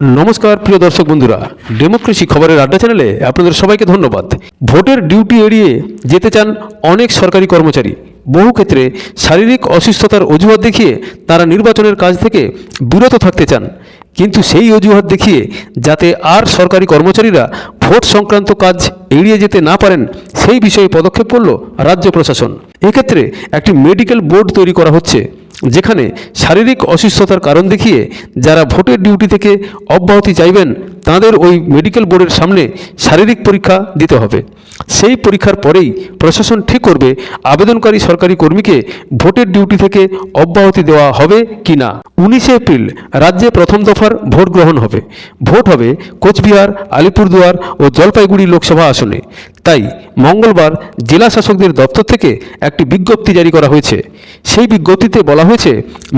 নমস্কার, প্রিয় দর্শক বন্ধুরা। ডেমোক্রেসি খবরের আড্ডা চ্যানেলে আপনাদের সবাইকে ধন্যবাদ। ভোটের ডিউটি এড়িয়ে যেতে চান অনেক সরকারি কর্মচারী। বহু ক্ষেত্রে শারীরিক অসুস্থতার অজুহাত দেখিয়ে তারা নির্বাচনের কাজ থেকে বিরত থাকতে চান। কিন্তু সেই অজুহাত দেখিয়ে যাতে আর সরকারি কর্মচারীরা ভোট সংক্রান্ত কাজ এড়িয়ে যেতে না পারেন, সেই বিষয়ে পদক্ষেপ করল রাজ্য প্রশাসন। এক্ষেত্রে একটি মেডিকেল বোর্ড তৈরি করা হচ্ছে। যেখানে শারীরিক অসুস্থতার কারণ দেখিয়ে যারা ভোটের ডিউটি থেকে অব্যাহতি চাইবেন, তাদের ওই মেডিকেল বোর্ডের সামনে শারীরিক পরীক্ষা দিতে হবে। সেই পরীক্ষার পরেই প্রশাসন ঠিক করবে আবেদনকারী সরকারি কর্মীকে ভোটের ডিউটি থেকে অব্যাহতি দেওয়া হবে কি না। উনিশে এপ্রিল রাজ্যে প্রথম দফার ভোট গ্রহণ হবে। ভোট হবে কোচবিহার, আলিপুরদুয়ার ও জলপাইগুড়ি লোকসভা আসনে। তাই মঙ্গলবার জেলা শাসকদের দপ্তর থেকে একটি বিজ্ঞপ্তি জারি করা হয়েছে। সেই বিজ্ঞপ্তিতে বলা হয়েছে,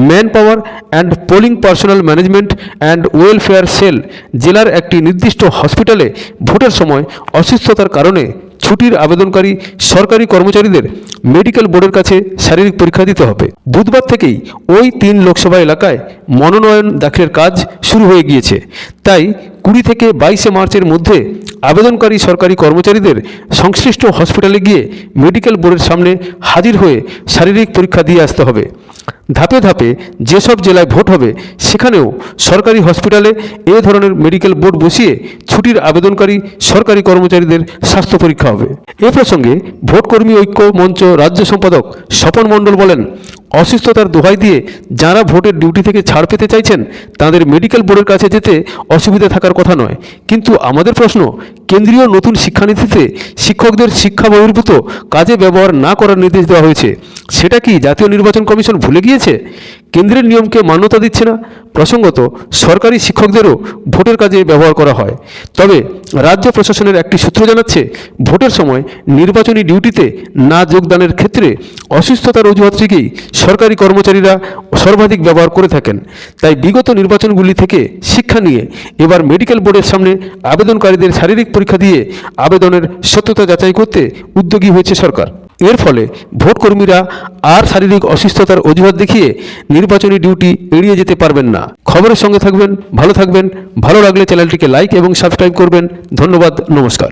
man power and polling personnel management and welfare cell জেলার একটি নির্দিষ্ট হসপিটালে ভোটের সময় অসুস্থতার কারণে ছুটির আবেদনকারী সরকারি কর্মচারীদের মেডিকেল বোর্ডের কাছে শারীরিক পরীক্ষা দিতে হবে। বুধবার থেকেই ওই তিন লোকসভা এলাকায় মনোনয়ন দাখিলের কাজ শুরু হয়ে গিয়েছে। তাই কুড়ি থেকে বাইশে মার্চের মধ্যে আবেদনকারী সরকারি কর্মচারীদের সংশ্লিষ্ট হসপিটালে গিয়ে মেডিকেল বোর্ডের সামনে হাজির হয়ে শারীরিক পরীক্ষা দিয়ে আসতে হবে। ধাপে ধাপে যেসব জেলায় ভোট হবে, সেখানেও সরকারি হসপিটালে এ ধরনের মেডিকেল বোর্ড বসিয়ে ছুটির আবেদনকারী সরকারি কর্মচারীদের স্বাস্থ্য পরীক্ষা হবে। এ প্রসঙ্গে ভোটকর্মী ঐক্য মঞ্চ রাজ্য সম্পাদক স্বপন মণ্ডল বলেন অসুস্থতার দোহাই দিয়ে যারা ভোটের ডিউটি থেকে ছাড় পেতে চাইছেন, তাদের মেডিকেল বোর্ডের কাছে যেতে অসুবিধা থাকার কথা নয়। কিন্তু আমাদের প্রশ্ন, কেন্দ্রীয় নতুন শিক্ষানীতিতে শিক্ষকদের শিক্ষা বহির্ভূত কাজে ব্যবহার না করার নির্দেশ দেওয়া হয়েছে। সেটা কি জাতীয় নির্বাচন কমিশন ভুলে গিয়েছে? কেন্দ্রের নিয়মকে মান্যতা দিচ্ছে না। প্রসঙ্গত, সরকারি শিক্ষকদেরও ভোটের কাজে ব্যবহার করা হয়। তবে রাজ্য প্রশাসনের একটি সূত্র জানাচ্ছে, ভোটের সময় নির্বাচনী ডিউটিতে না যোগদানের ক্ষেত্রে অসুস্থতার অজুহাত থেকেই সরকারি কর্মচারীরা সর্বাধিক ব্যবহার করে থাকেন। তাই বিগত নির্বাচনগুলি থেকে শিক্ষা নিয়ে এবার মেডিকেল বোর্ডের সামনে আবেদনকারীদের শারীরিক পরীক্ষা দিয়ে আবেদনের সত্যতা যাচাই করতে উদ্যোগী হয়েছে সরকার। এর ফলে ভোটকর্মীরা আর শারীরিক অসুস্থতার অজুহাত দেখিয়ে নির্বাচনী ডিউটি এড়িয়ে যেতে পারবেন না। খবরের সঙ্গে থাকবেন, ভালো থাকবেন, ভালো লাগলে চ্যানেলটিকে লাইক এবং সাবস্ক্রাইব করবেন। ধন্যবাদ, নমস্কার।